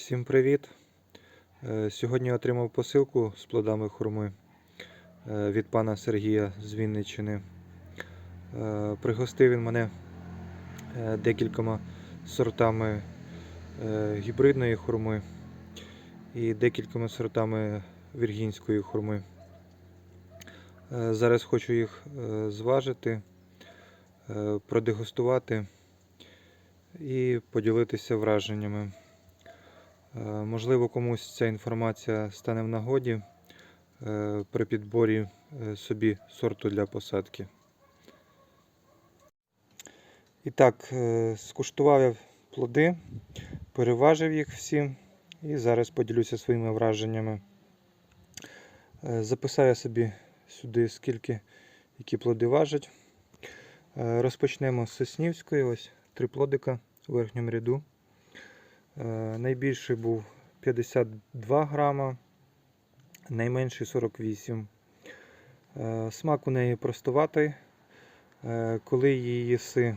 Всім привіт! Е, Сьогодні отримав посилку з плодами хурми е, від пана Сергія з Вінниччини. Е, Пригостив він мене декількома сортами гібридної хурми і декількома сортами віргінської хурми. Зараз хочу їх зважити, продегустувати і поділитися враженнями. Е, Можливо, комусь ця інформація стане в нагоді е, при підборі е, собі сорту для посадки. І так, скуштував я плоди, переважив їх всі і зараз поділюся своїми враженнями. Записав я собі сюди, скільки які плоди важать. Розпочнемо з Соснівської, ось три плодика у верхньому ряду. Е, Найбільший був 52 грама, найменший 48. Е, Смак у неї простуватий. Е, Коли її їси,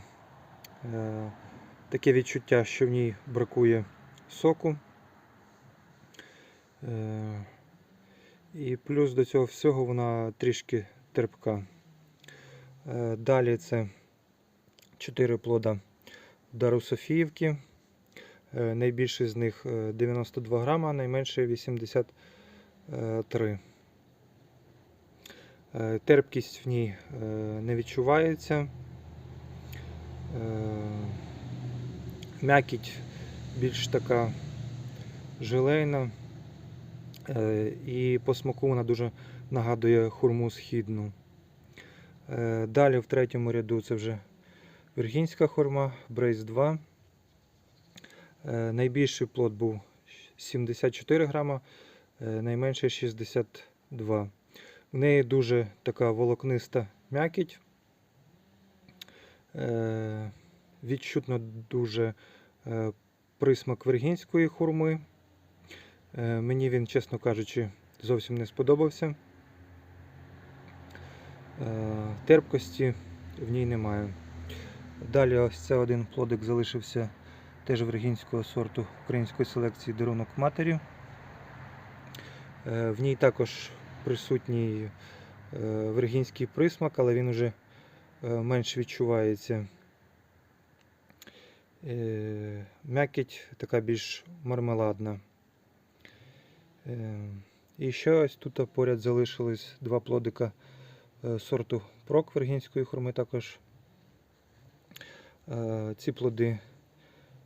таке відчуття, що в ній бракує соку. І плюс до цього всього вона трішки терпка. Далі це 4 плода Дару Софіївки. Е, Найбільший з них е, 92 грама, а найменший 83. Е, Терпкість в ній е, не відчувається. Е, М'якіть більш така желейна. Е, І по смаку вона дуже нагадує хурму східну. Е, Далі в третьому ряду це вже віргінська хурма, Брейс 2. Е, Найбільший плод був 74 грама, е, найменший 62. В неї дуже така волокниста м'якіть. Е, Відчутно дуже присмак вергінської хурми. Мені він, чесно кажучи, зовсім не сподобався. Терпкості в ній немає. Далі ось це один плодик залишився теж вергінського сорту української селекції дарунок матері. Е, В ній також присутній е, вергінський присмак, але він вже е, менш відчувається. М'якіть така більш мармеладна. І ще ось тут поряд залишились два плодика сорту прок вергінської хурми також. Ці плоди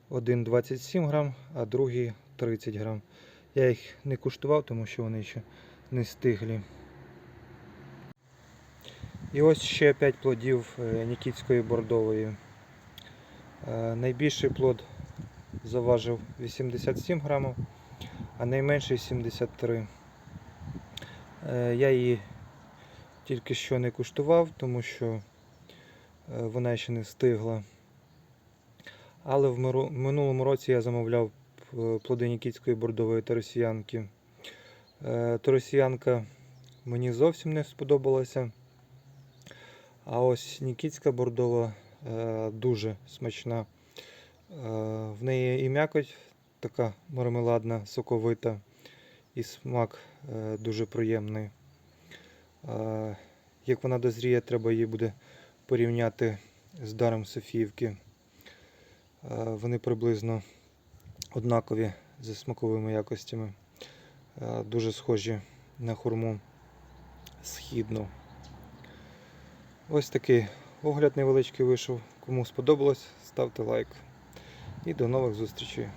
один 27 грам, а другий 30 грам. Я їх не куштував, тому що вони ще не стиглі. І ось ще 5 плодів е, Нікітської бордової. Е, Найбільший плод заважив 87 грамів, а найменший 73. Е, Я її тільки що не куштував, тому що вона ще не стигла. Але в минулому році я замовляв е, плоди Нікітської бордової таросіянки. Е, Таросіянка мені зовсім не сподобалася. А ось Нікітська бордова е, дуже смачна. Е, В неї і м'якоть така мармеладна, соковита, і смак е, дуже приємний. Е, Як вона дозріє, треба її буде порівняти з даром Софіївки. Е, Вони приблизно однакові зі смаковими якостями. Е, Дуже схожі на хурму східну. Ось такий огляд невеличкий вийшов. Кому сподобалось, ставте лайк. І до нових зустрічей.